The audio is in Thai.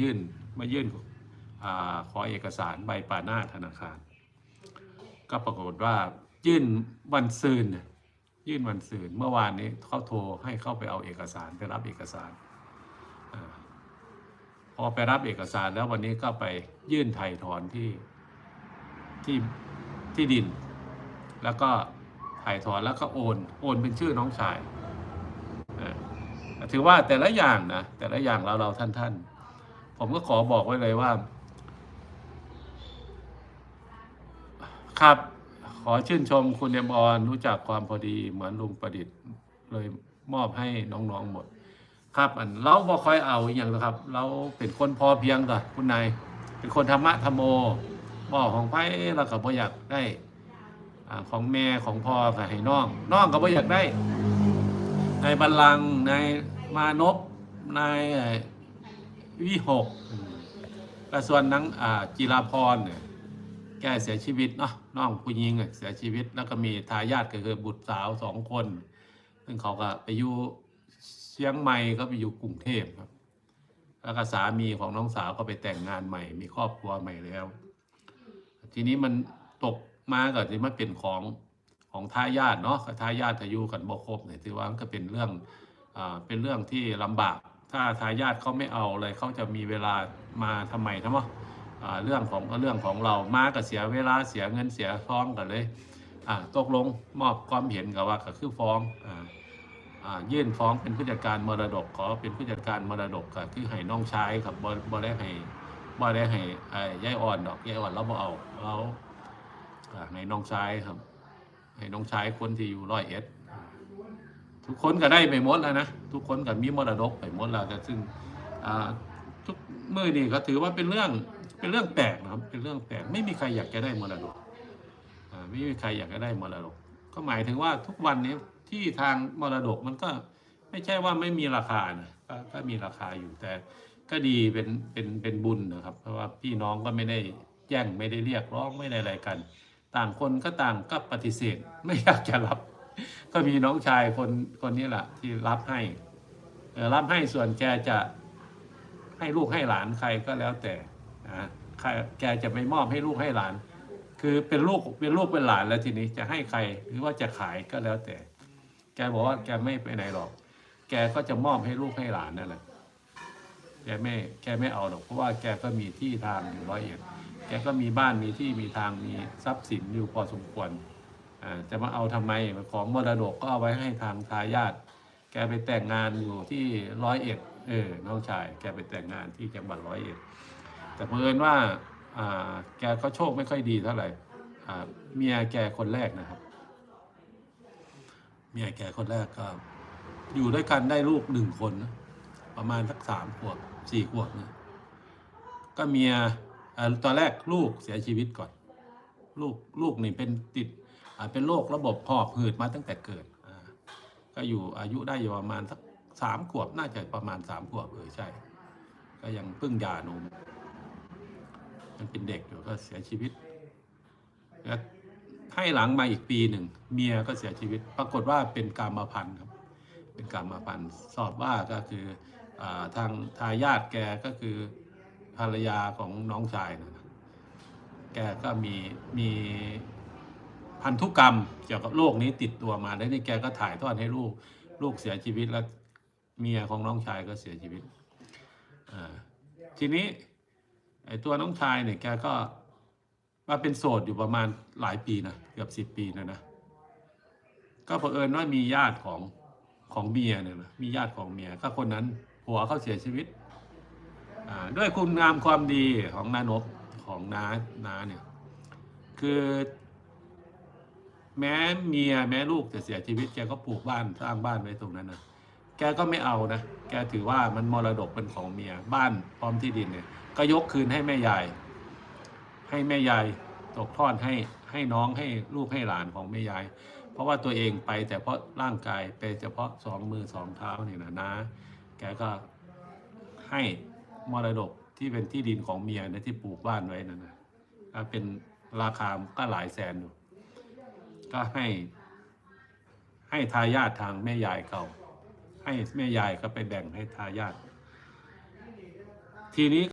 ยื่นมายื่นอขอเอกสารใบปาหน้าธนาคาร ก็ปรากฏว่ายื่นวันซืนน่ะยื่นวันซืนเมื่อวานนี้เขาโทรให้เข้าไปเอาเอกสารไปรับเอกสารอพอไปรับเอกสารแล้ววันนี้ก็ไปยื่นไถ่ถอนที่ที่ที่ดิน แล้วก็ถ่ายถอนแล้วก็โอน โอนเป็นชื่อน้องชายถือว่าแต่ละอย่างนะแต่ละอย่างเราเราท่านท่าน ผมก็ขอบอกไว้เลยว่า ครับ ขอชื่นชมคุณเอมออนรู้จักความพอดีเหมือนลุงประดิษฐ์เลยมอบให้น้องๆหมด ครับ อันเราบ่ค่อยเอาอย่างนะครับ เราเป็นคนพอเพียงก่อนคุณนายเป็นคนธรรมะธรรมโมบ่ของไพ่เราก็บ่อยากได้อ่าของแม่ของพ่อก็ให้น้องน้องก็บ่อยากได้ ในบัลลังก์นมานพใน วิหกอืมและส่วนนังอ่าจิราพรเนี่ยแกเสียชีวิตเนาะน้องผู้หญิงเสียชีวิต แล้วก็มีทายาทก็คือบุตรสาวสองคนซึ่งเขาก็ไปอยู่เชียงใหม่ก็ไปอยู่กรุงเทพครับ แล้วก็สามีของน้องสาวก็ไปแต่งงานใหม่ มีครอบครัวใหม่แล้ว ทีนี้มันตกมาก็ที่มันเป็นของของทายาทเนาะทายาททายุกันบ่ครบเนี่ยถือว่าก็เป็นเรื่องอ่าเป็นเรื่องที่ลำบาก ถ้าทายาทเขาไม่เอาเลยเขาจะมีเวลามาทำไมทำไมอ่าเรื่องของเรื่องของเรามาก็เสียเวลาเสียเงินเสียท้องกันเลยตกลงมอบความเห็นกับว่าก็คือฟ้องออยื่นฟ้องเป็นผู้จัดการมรดกขอเป็นผู้จัดการมรดกก็คือให้น้องชายครับบ่บ่ได้ให้บ่ได้ให้ไอ้ยายอ่อนดอกยายอ่อนเราบ่เอาเราอ่าให้น้องชายครับให้น้องชายคนที่อยู่ร้อยเอ็ด ทุกคนก็ได้ไปหมดแล้วนะทุกคนก็มีมรดกไปหมดแล้วแต่ซึ่งทุกมือนี่ก็ถือว่าเป็นเรื่องเป็นเรื่องแปลกนะครับเป็นเรื่องแปลกไม่มีใครอยากจะได้มรดกไม่มีใครอยากจะได้มรดก ก็หมายถึงว่าทุกวันนี้ที่ทางมรดกมันก็ไม่ใช่ว่าไม่มีราคานะก็ก็มีราคาอยู่แต่ก็ดีเป็นเป็นเป็นบุญนะครับ เพราะว่าพี่น้องก็ไม่ได้แย่งไม่ได้เรียกร้องไม่ได้อะไรกัน ต่างคนก็ต่างก็ปฏิเสธไม่อยากจะรับ ก็มีน้องชายคนคนนี้แหละที่รับให้รับให้ส่วนแกจะให้ลูกให้หลานใครก็แล้วแต่นะใครแกจะไม่มอบให้ลูกให้หลาน คือเป็นลูกเป็นลูกเป็นหลานแล้วทีนี้จะให้ใครหรือว่าจะขายก็แล้วแต่ แกบอกว่าแกไม่ไปไหนหรอก แกก็จะมอบให้ลูกให้หลานนั่นแหละแกไม่แกไม่เอาหรอกเพราะว่าแกก็มีที่ทางอยู่ร้อยเอ็ดแกก็มีบ้านมีที่มีทางมีทรัพย์สินอยู่พอสมควร จะมาเอาทำไมของมรดกก็เอาไว้ให้ทางทายาทแกไปแต่งงานอยู่ที่ร้อยเอ็ดเออน้องชาย แกไปแต่งงานที่จังหวัดร้อยเอ็ดแต่เผอิญว่าอ่าแกก็โชคไม่ค่อยดีเท่าไหร่เมียแกคนแรกนะครับ เมียแกคนแรกก็อยู่ด้วยกันได้ลูกหนึ่งคนนะประมาณสักสามขวบสี่ขวบนะก็เมียตอนแรกลูกเสียชีวิตก่อน ลูกลูกนี่เป็นติด เป็นโรคระบบหอบหืดมาตั้งแต่เกิดก็อยู่อายุได้อยู่ประมาณสักสามขวบน่าจะประมาณสามขวบเออใช่ ก็ยังเพิ่งยานมมันเป็นเด็กอยู่ก็เสียชีวิตแล้วให้หลังมาอีกปีหนึ่งเมียก็เสียชีวิต ปรากฏว่าเป็นกรรมพันธุ์ครับ เป็นกรรมพันธุ์สอบว่าก็คืออทางทายาทแกก็คือภรรยาของน้องชายนะแกก็มีมี พันธุกรรมเกี่ยวกับโรคนี้ติดตัวมาแล้วนี่แกก็ถ่ายทอดให้ลูกลูกเสียชีวิตแล้วเมียของน้องชายก็เสียชีวิตทีนี้ไอ้ตัวน้องชายเนี่ยแกก็มาเป็นโสดอยู่ประมาณหลายปีนะเกือบสิบปีนะนะก็เผอิญว่ามีญาติของของเมียเนี่ยนะมีญาติของเมียก็คนนั้นผัวเขาเสียชีวิตด้วยคุณงามความดีของนานบของน้าน้าเนี่ยคือ แม้เมียแม้ลูกจะเสียชีวิตแกก็ปลูกบ้านสร้างบ้านไว้ตรงนั้นนะแกก็ไม่เอานะ แกถือว่ามันมรดกเป็นของเมียบ้านพร้อมที่ดินเนี่ย ก็ยกคืนให้แม่ยาย ให้แม่ยายตกทอดให้ให้น้องให้ลูกให้หลานของแม่ยาย เพราะว่าตัวเองไปแต่เพราะร่างกายไปเฉพาะสองมือสองเท้านี่นะนะ แกก็ให้มรดกที่เป็นที่ดินของเมียนะที่ปลูกบ้านไว้นั่นนะเป็นราคาก็หลายแสนอยู่ ก็ให้ให้ทายาททางแม่ยายเขาให้แม่ยายก็ไปแบ่งให้ทายาททีนี้